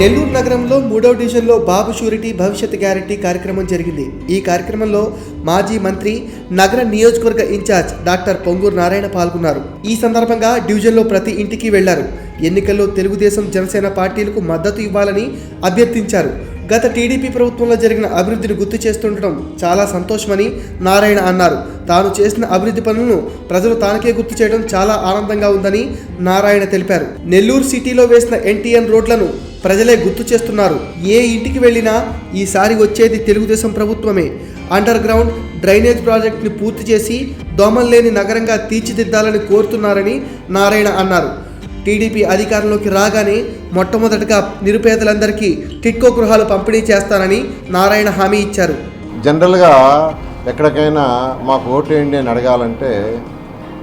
నెల్లూరు నగరంలో మూడవ డివిజన్లో బాబు షూరిటీ భవిష్యత్ గ్యారంటీ కార్యక్రమం జరిగింది. ఈ కార్యక్రమంలో మాజీ మంత్రి నగర నియోజకవర్గ ఇన్ఛార్జ్ డాక్టర్ పొంగూరు నారాయణ పాల్గొన్నారు. ఈ సందర్భంగా డివిజన్లో ప్రతి ఇంటికి వెళ్ళారు. ఎన్నికల్లో తెలుగుదేశం జనసేన పార్టీలకు మద్దతు ఇవ్వాలని అభ్యర్థించారు. గత టీడీపీ ప్రభుత్వంలో జరిగిన అభివృద్ధిని గుర్తు చేస్తుండటం చాలా సంతోషమని నారాయణ అన్నారు. తాను చేసిన అభివృద్ధి పనులను ప్రజలు తానకే గుర్తు చేయడం చాలా ఆనందంగా ఉందని నారాయణ తెలిపారు. నెల్లూరు సిటీలో వేసిన ఎన్టీఎన్ రోడ్లను ప్రజలే గుర్తు చేస్తున్నారు. ఏ ఇంటికి వెళ్ళినా ఈసారి వచ్చేది తెలుగుదేశం ప్రభుత్వమే. అండర్ గ్రౌండ్ డ్రైనేజ్ ప్రాజెక్టుని పూర్తి చేసి దోమలు లేని నగరంగా తీర్చిదిద్దాలని కోరుతున్నారని నారాయణ అన్నారు. టీడీపీ అధికారంలోకి రాగానే మొట్టమొదటగా నిరుపేదలందరికీ టిట్కో గృహాలు పంపిణీ చేస్తానని నారాయణ హామీ ఇచ్చారు. జనరల్గా ఎక్కడికైనా మాకు ఓటు వేయండి అని అడగాలంటే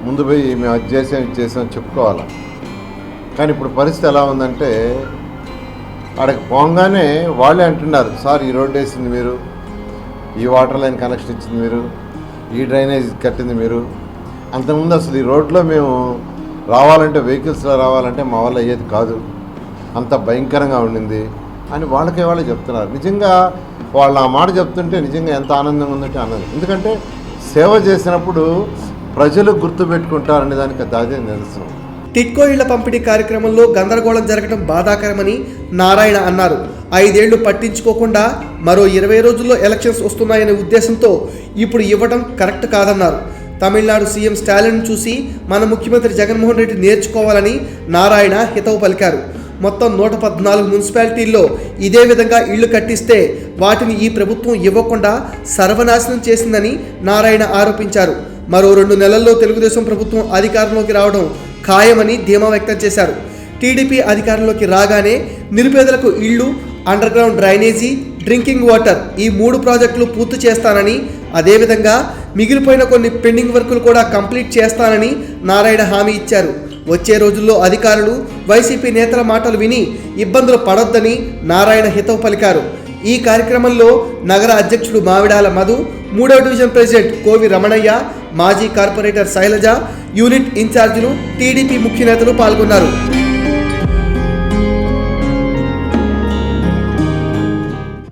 ముందు పోయి మేము అది చేసాం ఇది చేసాం చెప్పుకోవాలి. కానీ ఇప్పుడు పరిస్థితి ఎలా ఉందంటే అక్కడికి పోగానే వాళ్ళే అంటున్నారు సార్ ఈ రోడ్డు వేసింది మీరు ఈ వాటర్ లైన్ కనెక్షన్ ఇచ్చింది మీరు ఈ డ్రైనేజ్ కట్టింది మీరు. అంతకుముందు అసలు ఈ రోడ్లో మేము రావాలంటే వెహికల్స్లో రావాలంటే మా వల్ల అయ్యేది కాదు. అంత భయంకరంగా ఉండింది అని వాళ్ళకే వాళ్ళే చెప్తున్నారు. నిజంగా వాళ్ళు ఆ మాట చెప్తుంటే నిజంగా ఎంత ఆనందంగా ఉందంటే ఆనందం. ఎందుకంటే సేవ చేసినప్పుడు ప్రజలు గుర్తుపెట్టుకుంటారనే దానికి అదే నిరసనం టిట్కో ఇళ్ళ పంపిణీ కార్యక్రమంలో గందరగోళం జరగడం బాధాకరమని నారాయణ అన్నారు. ఐదేళ్ళు పట్టించుకోకుండా మరో ఇరవై రోజుల్లో ఎలక్షన్స్ వస్తున్నాయనే ఉద్దేశంతో ఇప్పుడు ఇవ్వడం కరెక్ట్ కాదన్నారు. తమిళనాడు సీఎం స్టాలిన్ చూసి మన ముఖ్యమంత్రి జగన్మోహన్ రెడ్డి నేర్చుకోవాలని నారాయణ హితవు పలికారు. మొత్తం నూట పద్నాలుగు మున్సిపాలిటీల్లో ఇదే విధంగా ఇళ్ళు కట్టిస్తే వాటిని ఈ ప్రభుత్వం ఇవ్వకుండా సర్వనాశనం చేసిందని నారాయణ ఆరోపించారు. మరో రెండు నెలల్లో తెలుగుదేశం ప్రభుత్వం అధికారంలోకి రావడం ఖాయమని ధీమా వ్యక్తం చేశారు. టీడీపీ అధికారంలోకి రాగానే నిరుపేదలకు ఇళ్ళు under ground drainage drinking water ఈ మూడు ప్రాజెక్టులు పూర్తి చేస్తానని అదేవిధంగా మిగిలిపోయిన కొన్ని పెండింగ్ వర్కులు కూడా కంప్లీట్ చేస్తానని నారాయణ హామీ ఇచ్చారు. వచ్చే రోజుల్లో అధికారులు వైసీపీ నేతల మాటలు విని ఇబ్బందులు పడొద్దని నారాయణ హితవు పలికారు. ఈ కార్యక్రమంలో నగర అధ్యక్షుడు మావిడాల మధు మూడో డివిజన్ ప్రెసిడెంట్ కోవి రమణయ్య మాజీ కార్పొరేటర్ శైలజ యూనిట్ ఇన్ఛార్జీలు టీడీపీ ముఖ్య నేతలు పాల్గొన్నారు.